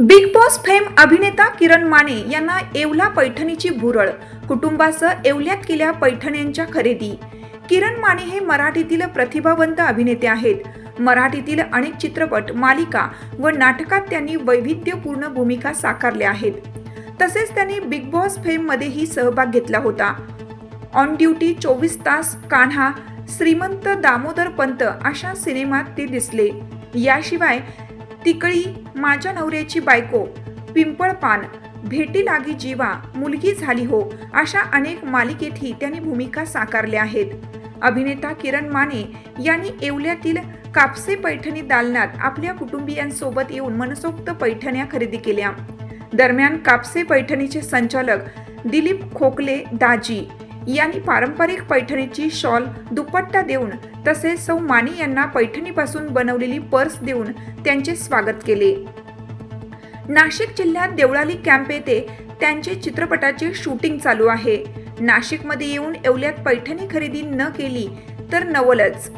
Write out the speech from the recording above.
Big boss fame अभिनेता किरण माने यांना येवला पैठणीची भुरळ कुटुंबासह येवल्यात केल्या पैठण्यांच्या खरेदी. किरण माने हे मराठीतील प्रतिभावंत अभिनेते आहेत. मराठीतील अनेक चित्रपट मालिका व नाटकात त्यांनी वैविध्यपूर्ण भूमिका साकारल्या आहेत. तसेच त्यांनी बिग बॉस फेममध्येही सहभाग घेतला होता. ऑन ड्युटी चोवीस तास कान्हा श्रीमंत दामोदर पंत अशा सिनेमात ते दिसले. याशिवाय तिकळी माझ्या नवऱ्याची बायको पिंपळपान भेटी लागी जीवा मुलगी झाली हो अशा अनेक मालिकेतही त्यांनी भूमिका साकारल्या आहेत. अभिनेता किरण माने यांनी येवल्यातील कापसे पैठणी दालनात आपल्या कुटुंबियांसोबत येऊन मनसोक्त पैठण्या खरेदी केल्या. दरम्यान कापसे पैठणीचे संचालक दिलीप खोकले दाजी यांनी पारंपरिक पैठणीची शॉल दुपट्टा देऊन तसेच सौ माने यांना पैठणीपासून बनवलेली पर्स देऊन त्यांचे स्वागत केले. नाशिक जिल्ह्यात देवळाली कॅम्प येथे त्यांचे चित्रपटाचे शूटिंग चालू आहे. नाशिकमध्ये येऊन एवल्यात पैठणी खरेदी न केली तर नवलच.